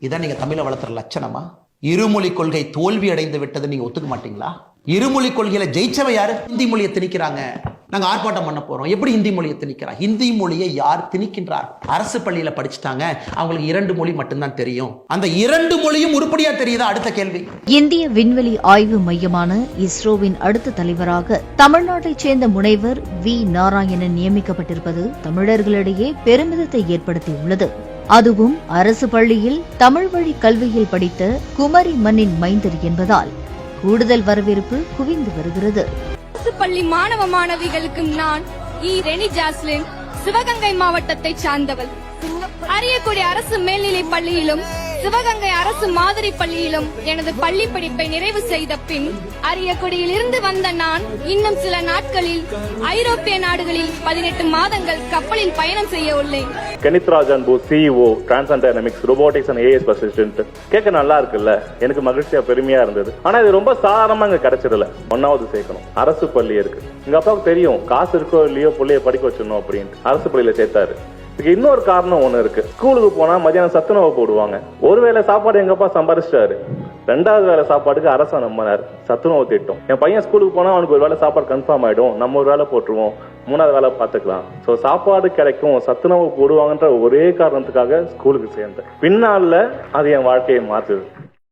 இதான் நீங்க தமிழை வளர்த்துற லட்சணமா? இருமொழி கொள்கை தோல்வி அடைந்து விட்டது நீங்க ஒத்துக்க மாட்டீங்களா? இருமொழி கொள்கையில ஜெயிச்சவை யாரு? ஹிந்தி மொழியை திணிக்கிறாங்க. நாங்க ஆர்ப்பாட்டம் பண்ண போறோம். எப்படி ஹிந்தி மொழியை திணிக்கிறா? ஹிந்தி மொழியை யார் திணிக்கின்றார்? அரசு பள்ளியில படிச்சுட்டாங்க. அவங்களுக்கு இரண்டு மொழி மட்டும்தான் தெரியும். அந்த இரண்டு மொழியும் உருப்படியா தெரியுதா? அடுத்த கேள்வி. இந்திய விண்வெளி ஆய்வு மையமான இஸ்ரோவின் அடுத்த தலைவராக தமிழ்நாட்டைச் சேர்ந்த முனைவர் வி. நாராயணன் நியமிக்கப்பட்டிருப்பது தமிழர்களிடையே பெருமிதத்தை ஏற்படுத்தியுள்ளது. அதுவும் அரசு பள்ளியில் தமிழ் வழி கல்வியில் படித்த குமரி மண்ணின் மைந்தர் என்பதால் கூடுதல் வரவேற்பு குவிந்து வருகிறது. அரசு பள்ளி மாணவ மாணவிகளுக்கு நான் இ. ரெனி ஜாஸ்லின் சிவகங்கை மாவட்டத்தை சார்ந்தவள். அரியக்குடி அரசு மேல்நிலை பள்ளியிலும் சிவகங்கை அரசு மாதிரி பள்ளியிலும் எனது பள்ளி படிப்பை நிறைவு செய்த பின் அரியக்குடியில் இருந்து வந்த நான் இன்னும் சில நாட்களில் ஐரோப்பிய நாடுகளில் பதினெட்டு மாதங்கள் கப்பலில் பயணம் செய்ய உள்ளேன். கணித்ராஜன் Rajan Bose CEO Trans Dynamics robotics and AS assistant கேட்க நல்லா இருக்குல்ல? எனக்கு மகிழ்ச்சியா பெருமையா இருந்தது. ஆனா இது ரொம்ப சாதாரணமா இங்க கிடைச்சிடல. ஒன்னாவது சேர்க்கணும். அரசு பள்ளி இருக்கு. எங்க அப்பாவுக்கு தெரியும் காசு இருக்கோ இல்லையோ பிள்ளைய படிக்க வச்சிடணும் அப்படின்ட்டு. அரசு பள்ளியில சேர்த்தாரு. இதுக்கு இன்னொரு காரணம் ஒண்ணு இருக்கு. ஸ்கூலுக்கு போனா மதியானம் சத்துணவு போடுவாங்க. ஒருவேளை சாப்பாடு எங்க அப்பா சம்பாரிச்சிட்டாரு. ரெண்டாவது வேலை சாப்பாடுக்கு அரசா நம்பினார் சத்துணவு திட்டம். என் பையன் ஸ்கூலுக்கு போனா அவனுக்கு ஒரு வேளை சாப்பாடு கன்ஃபார்ம் ஆயிடும். நம்ம ஒரு வேலை போட்டுருவோம். மூணாவது வேலை பார்த்துக்கலாம். ஸோ சாப்பாடு கிடைக்கும். சத்துணவு போடுவாங்கன்ற ஒரே காரணத்துக்காக ஸ்கூலுக்கு சேர்ந்தேன். பின்னால அது என் வாழ்க்கையை மாத்துது